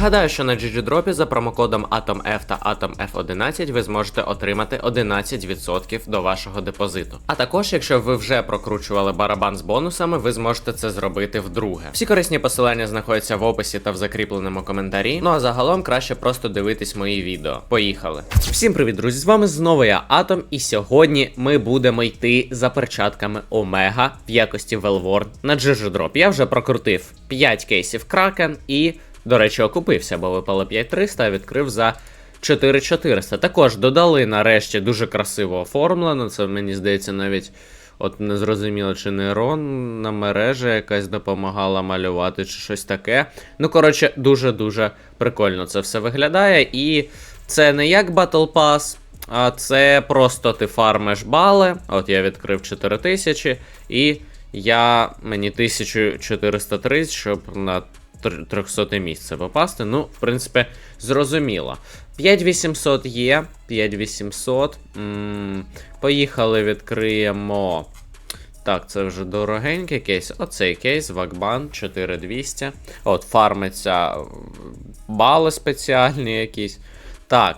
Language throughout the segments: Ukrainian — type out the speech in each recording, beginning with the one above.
Нагадаю, що на GGDrop за промокодом AtomF та AtomF11 ви зможете отримати 11% до вашого депозиту. А також, якщо ви вже прокручували барабан з бонусами, ви зможете це зробити вдруге. Всі корисні посилання знаходяться в описі та в закріпленому коментарі. Ну а загалом краще просто дивитись мої відео. Поїхали. Всім привіт, друзі! З вами знову я Атом, і сьогодні ми будемо йти за перчатками Омега в якості Велворн на GGDrop. Я вже прокрутив 5 кейсів Кракен і. До речі, окупився, бо випало 5300, а відкрив за 4400. Також додали нарешті дуже красиво оформлено. Це мені здається навіть. От не зрозуміло, чи нейронна мережа якась допомагала малювати, чи щось таке. Ну, коротше, дуже-дуже прикольно це все виглядає. І це не як Battle Pass, а це просто ти фармиш бали. От я відкрив 4000, і я мені 1430, щоб на 300 місце попасти. Ну, в принципі, зрозуміло. 5800 є, 5800. М, Поїхали, відкриємо. Так, це вже дорогенький кейс. Оцей кейс, Вакбан 4200. От, фармиться бали спеціальні якісь. Так,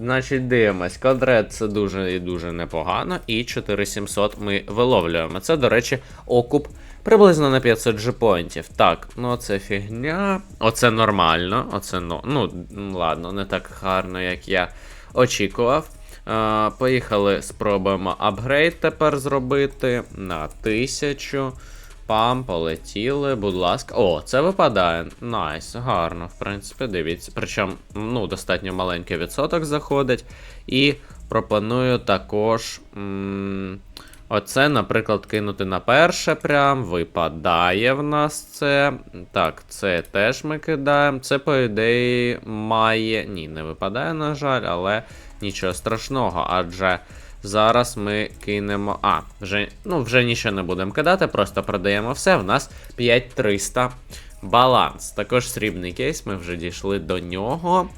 значить, дивимось. Квадрат це дуже і дуже непогано. І 4700 ми виловлюємо. Це, до речі, окуп приблизно на 500 джипоінтів. Так, ну це фігня. Оце нормально. Оце ну, ну ладно, не так гарно, як я очікував. Е, поїхали, спробуємо апгрейд тепер зробити на 1000. Пам, полетіли, будь ласка. О, це випадає. Найс, гарно, в принципі, дивіться. Причому, ну, достатньо маленький відсоток заходить. І пропоную також. М Оце, наприклад, кинути на перше прям. Випадає в нас це. Так, це теж ми кидаємо. Це, по ідеї, має. Ні, не випадає, на жаль, але нічого страшного, адже. Зараз ми кинемо. А, вже ну, вже нічого не будемо кидати, просто продаємо все. В нас 5300 баланс. Також срібний кейс, ми вже дійшли до нього.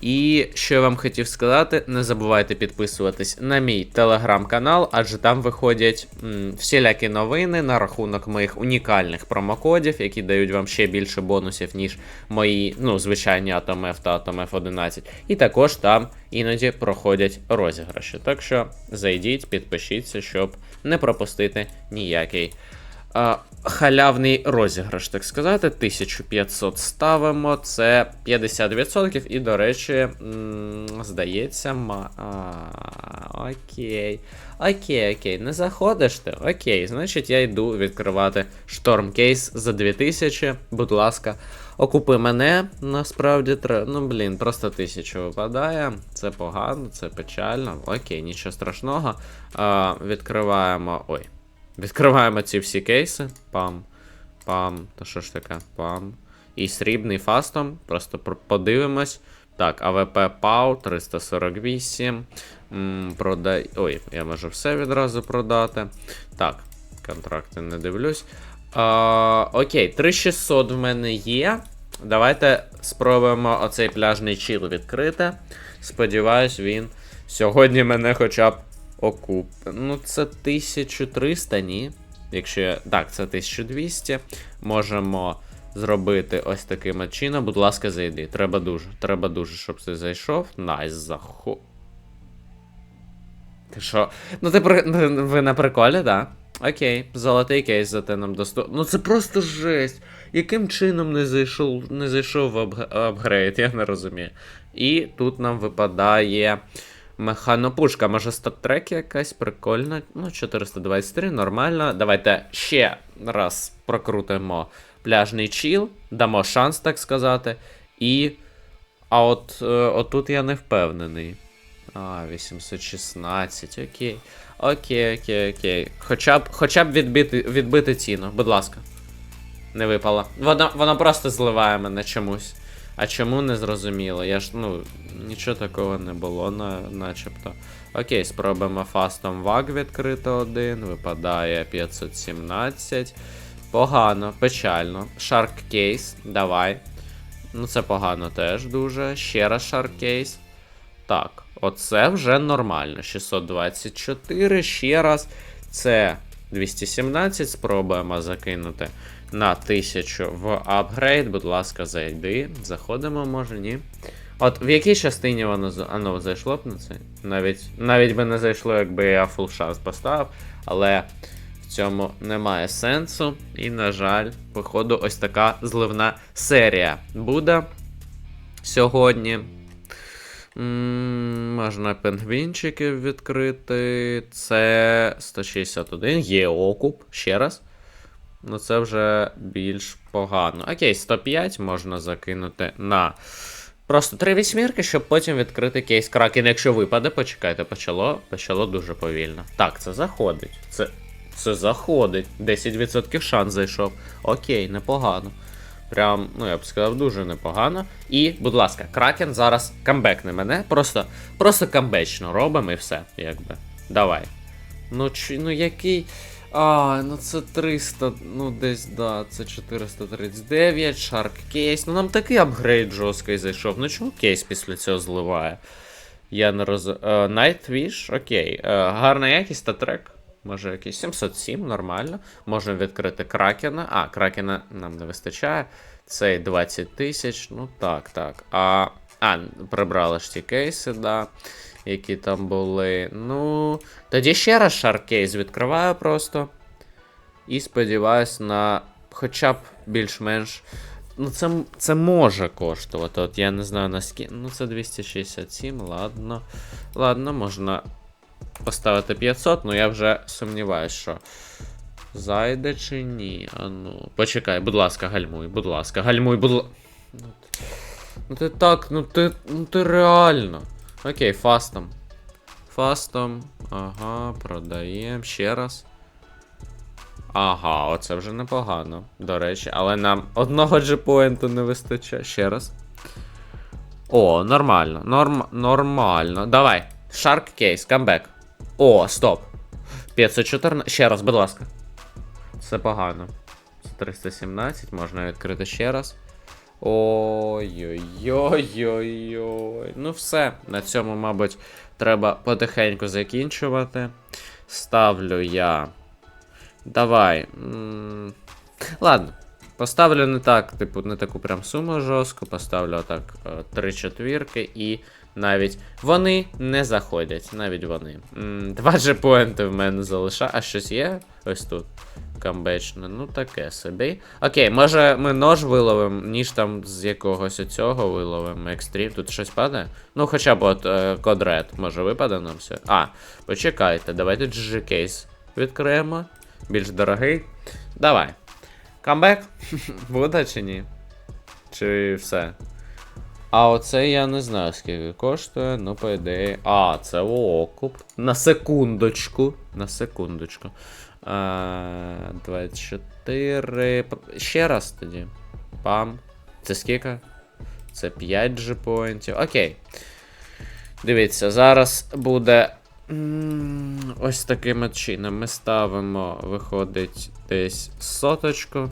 І що я вам хотів сказати, не забувайте підписуватись на мій телеграм-канал, адже там виходять м, всілякі новини на рахунок моїх унікальних промокодів, які дають вам ще більше бонусів, ніж мої, ну, звичайні AtomF та AtomF 11. І також там іноді проходять розіграші. Так що зайдіть, підпишіться, щоб не пропустити ніякий. А, халявний розіграш, так сказати. 1500 ставимо, це 50%. І, до речі, м здається, ма. А, окей. Окей, окей, не заходиш ти? Окей, значить я йду відкривати штормкейс за 2000. Будь ласка, окупи мене. Насправді треба. Ну, блін, просто 1000 випадає. Це погано, це печально. Окей, нічого страшного. А, Відкриваємо. Ой. Відкриваємо ці всі кейси. Пам. Пам. Та що ж таке? Пам. І срібний фастом. Просто подивимось. Так, АВП ПАУ 348. М, продай. Ой, я можу все відразу продати. Так, контракти не дивлюсь. А, Окей, 3600 в мене є. Давайте спробуємо оцей пляжний чіл відкрити. Сподіваюсь, він сьогодні мене хоча б окуп. Ну, це 1300, ні. Якщо. Так, це 1200. Можемо зробити ось таким чином. Будь ласка, зайди. Треба дуже. Треба дуже, щоб ти зайшов. Найс, захо. Ти що? Ну, ти при... ви на приколі, так? Окей, золотий кейс зате нам доступ. Ну це просто жесть. Яким чином не зайшов не зайшов в апгрейд, я не розумію. І тут нам випадає. Механопушка, може статтрек якась прикольна. Ну, 423, нормально. Давайте ще раз прокрутимо пляжний чіл, дамо шанс, так сказати. І. А от е, отут я не впевнений. А, 816, окей. Окей, окей, окей. Хоча б хоча б відбити відбити ціну, будь ласка. Не випала. Вона, вона просто зливає мене чомусь. А чому не зрозуміло? Я ж, ну, нічого такого не було, на, начебто. Окей, спробуємо фастом ваг відкрити один. Випадає 517. Погано, печально. Shark Case, давай. Ну, це погано теж дуже. Ще раз Shark Case. Так, оце вже нормально. 624. Ще раз. Це 217. Спробуємо закинути на 1000 в апгрейд. Будь ласка, зайди. Заходимо, може, ні. От в якій частині воно ну, зайшло б на це? Навіть, навіть би не зайшло, якби я фул шанс поставив, але в цьому немає сенсу. І, на жаль, походу, ось така зливна серія буде сьогодні. Можна пінгвінчиків відкрити. Це 161. Є окуп. Ще раз. Ну, це вже більш погано. Окей, 105 можна закинути на. Просто три вісьмірки, щоб потім відкрити кейс Кракен. Якщо випаде, почекайте, почало, почало дуже повільно. Так, це заходить. Це, це заходить. 10% шанс зайшов. Окей, непогано. Прям, ну я б сказав, дуже непогано. І, будь ласка, Кракен зараз камбекне мене. Просто, просто камбечно робимо і все, якби. Давай. Ну, чи, ну який. А, ну це 300, ну десь, да, це 439, шарк кейс. Ну нам такий апгрейд жорсткий зайшов. Ну чому кейс після цього зливає? Я не роз... Е, Nightwish, окей. Е, гарна якість та трек. Може якийсь 707, нормально. Можемо відкрити Кракена. А, Кракена нам не вистачає. Цей 20 тисяч. Ну так, так. А, а прибрали ж ті кейси, да. Які там були. Ну. Тоді ще раз шаркейс відкриваю просто. І сподіваюсь на хоча б більш-менш. Ну, це, це може коштувати. От я не знаю наскільки. Ну, це 267, ладно. Ладно, можна поставити 500, ну я вже сумніваюсь, що. Зайде чи ні? А ну. Почекай, будь ласка, гальмуй, будь ласка, гальмуй, будь ласка. Ну, ну ти так, ну ти. Ну ти реально. Окей, фастом. Фастом. Ага, продаємо. Ще раз. Ага, оце вже непогано. До речі, але нам одного джепоінту не вистачає. Ще раз. О, нормально. Норм... Нормально. Давай. Shark кейс, камбек. О, стоп. 514. Ще раз, будь ласка. Це погано. 317, можна відкрити ще раз. Ой-ой-ой-ой-ой. Ну все, на цьому, мабуть, треба потихеньку закінчувати. Ставлю я. Давай. Ладно. Поставлю не так, типу, не таку прям суму жорстку. Поставлю отак е, три четвірки і навіть вони не заходять. Навіть вони. Два джепоінти в мене залишає. А щось є ось тут. Камбечне, ну таке собі. Окей, може ми нож виловимо, ніж там з якогось оцього виловимо екстрім. Тут щось падає? Ну, хоча б от е, код може випаде нам все. А, почекайте, давайте GG кейс відкриємо. Більш дорогий. Давай. Камбек? Буде чи ні? Чи все? А оце я не знаю, скільки коштує, ну, по ідеї. А, це окуп. На секундочку. На секундочку. А, 24. Ще раз тоді. Пам. Це скільки? Це 5 джипоінтів. Окей. Дивіться, зараз буде. Ось таким чином. Ми ставимо, виходить, десь соточку.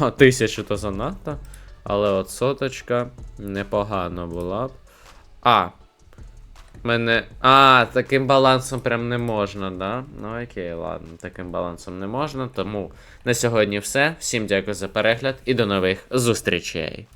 О, тисячу то занадто. Але от соточка непогано була б. А. Мене. А, таким балансом прям не можна, да? Ну окей, ладно, таким балансом не можна. Тому на сьогодні все. Всім дякую за перегляд і до нових зустрічей.